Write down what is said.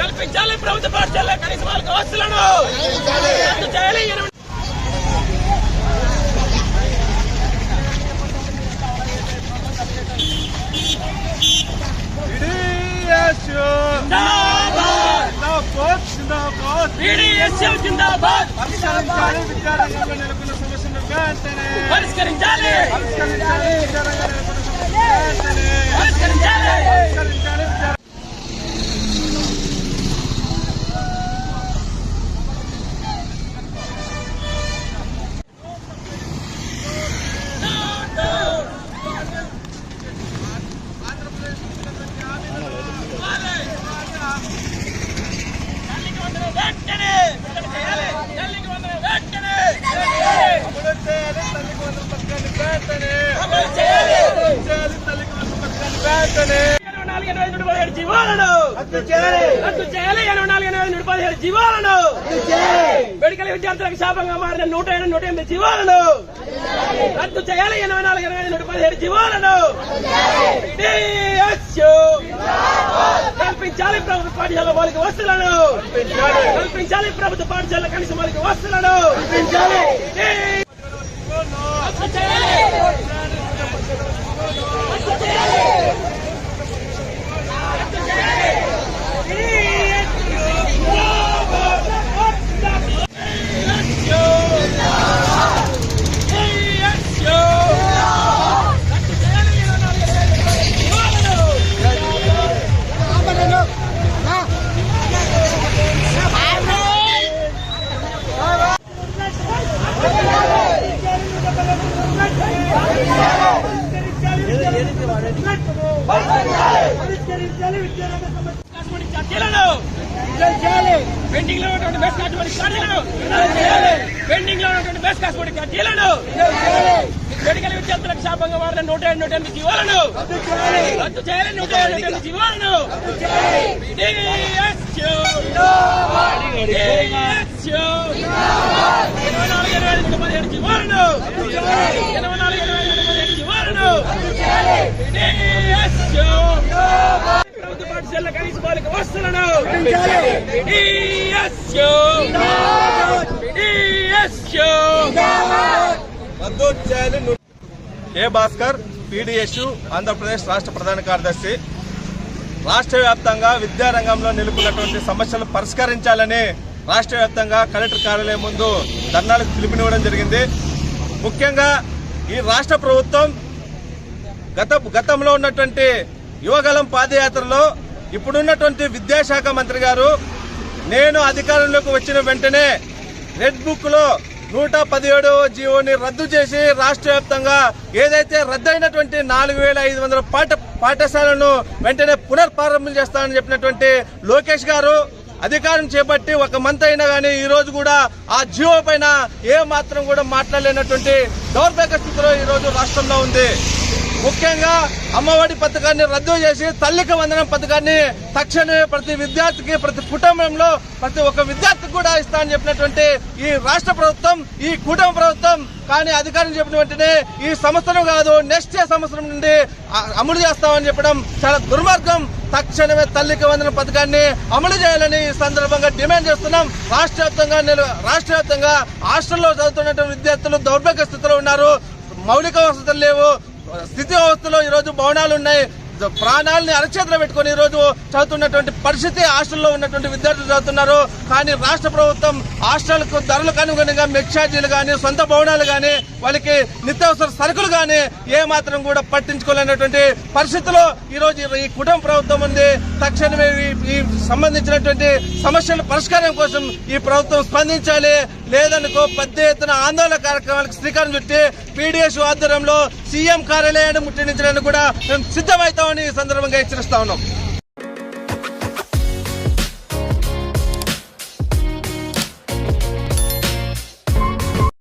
కల్పించాలి ప్రభుత్వ పాఠశాల కనీస వాళ్ళకి వస్తులను. పరిష్కరించాలి పరిష్కరించాలి పరిష్కరించాలి విద్యారంగంలో నెలకొన్న సమస్యను వెంటనే పరిష్కరించాలి పరిష్కరించాలి విద్యారంగ తల్లికి వందనం వెంటనే విడుదల చేయాలి తల్లికి వందనం వెంటనే అమలు చేయాలి తల్లికి వందన పథకాన్ని వెంటనే అమలు చేయాలి అమలు చేయాలి తల్లికి వందన పథకాన్ని వెంటనే ఎనభై నాలుగు ఎనభై ఐదు పదిహేడు జీవాలను! రద్దు చేయాలి. ఎనభై నాలుగు ఎనభై ఐదు పదిహేడు జీవాలను! మెడికల్ విద్యార్థులకు శాపంగా మారిన నూట ఎనిమిది నూట ఎనిమిది జీవాలను! రద్దు చేయాలి. ఎనభై నాలుగు ఎనభై నూట పదిహేడు జీవాలను. కల్పించాలి ప్రభుత్వ పాఠశాల వాళ్ళకి వస్తువులను కల్పించాలి. కల్పించాలి ప్రభుత్వ పాఠశాల కనీస వాళ్ళకి వస్తువులను కల్పించాలి. పెండింగ్లో ఉన్నటువంటి బెస్ట్ కాస్మెటిక్ ఛార్జీలను పెండింగ్లో ఉన్నటువంటి బెస్ట్ కాస్మెటిక్ ఛార్జీలను మెడికల్ విద్యార్థులకు శాపంగా మారిన నూట ఏడు నూట ఎనిమిది జీవాలను. రద్దు చేయాలి. నూట ఏడు నూట ఎనిమిది జీవాలను. ఇరవై నాలుగు ఇరవై ఐదు నూట పదిహేడు జీవాలను ఇరవై నాలుగు ఇరవై ఐదు నూట పదిహేడు జీవాలను DSU. ప్రభుత్వ పాఠశాల కనీస బాలిక వస్తువులను DSU. DSU. రద్దు చేయాలి ను- కే భాస్కర్ పీడిఎస్ ఆంధ్రప్రదేశ్ రాష్ట్ర ప్రధాన కార్యదర్శి. రాష్ట్ర వ్యాప్తంగా విద్యారంగంలో నిలుపుకున్నటువంటి సమస్యలు పరిష్కరించాలని రాష్ట్ర వ్యాప్తంగా కలెక్టర్ కార్యాలయం ముందు ధర్నాలకు పిలుపునివ్వడం జరిగింది. ముఖ్యంగా ఈ రాష్ట్ర ప్రభుత్వం గత గతంలో ఉన్నటువంటి యువగలం పాదయాత్రలో ఇప్పుడున్నటువంటి విద్యాశాఖ మంత్రి గారు నేను అధికారంలోకి వచ్చిన వెంటనే రెడ్ బుక్లో నూట పదిహేడు జీవోని రద్దు చేసి రాష్ట్ర వ్యాప్తంగా ఏదైతే రద్దయినటువంటి నాలుగు వేల ఐదు వందల పాఠ పాఠశాలను వెంటనే పునర్ప్రారంభం చేస్తానని చెప్పినటువంటి లోకేష్ గారు అధికారం చేపట్టి ఒక మంత్ అయినా కానీ ఈ రోజు కూడా ఆ జియో పైన ఏ మాత్రం కూడా మాట్లాడలేనటువంటి దౌర్భాగ్య స్థితిలో ఈ రోజు రాష్ట్రంలో ఉంది. ముఖ్యంగా అమ్మఒడి పథకాన్ని రద్దు చేసి తల్లికి వందనం పథకాన్ని తక్షణమే ప్రతి విద్యార్థికి ప్రతి కుటుంబంలో ప్రతి ఒక్క విద్యార్థికి కూడా ఇస్తా అని చెప్పినటువంటి ఈ రాష్ట్ర ప్రభుత్వం ఈ కుటుంబ ప్రభుత్వం కానీ అధికారం చెప్పిన వెంటనే ఈ సంవత్సరం కాదు నెక్స్ట్ సంవత్సరం నుండి అమలు చేస్తామని చెప్పడం చాలా దుర్మార్గం. తక్షణమే తల్లికి వందన పథకాన్ని అమలు చేయాలని ఈ సందర్భంగా డిమాండ్ చేస్తున్నాం. రాష్ట్ర వ్యాప్తంగా రాష్ట్ర వ్యాప్తంగా హాస్టల్లో చదువుతున్నటువంటి విద్యార్థులు దౌర్భాగ్య స్థితిలో ఉన్నారు. మౌలిక వసతులు లేవు. స్థితి వ్యవస్థలో ఈరోజు భవనాలు ఉన్నాయి. ప్రాణాలని అరచేతిలో పెట్టుకొని ఈరోజు చదువుతున్నటువంటి పరిస్థితి హాస్టల్లో ఉన్నటువంటి విద్యార్థులు చదువుతున్నారు. కానీ రాష్ట్ర ప్రభుత్వం హాస్టల్కు ధరలకు అనుగుణంగా మెక్షార్జీలు కానీ సొంత భవనాలు కానీ వాళ్ళకి నిత్యావసర సరుకులు కానీ ఏమాత్రం కూడా పట్టించుకోలేనటువంటి పరిస్థితిలో ఈరోజు ఈ కుటుంబ ప్రభుత్వం ఉంది. తక్షణమే ఈ సంబంధించినటువంటి సమస్యల పరిష్కారం కోసం ఈ ప్రభుత్వం స్పందించాలి. లేదనుకో పెద్ద ఎత్తున ఆందోళన కార్యక్రమాలకు శ్రీకారం చుట్టి పీడిఎస్ ఆధ్వర్యంలో సీఎం కార్యాలయాన్ని ముట్టడించడానికి కూడా మేము సిద్ధమవుతామని ఈ సందర్భంగా హెచ్చరిస్తా ఉన్నాం.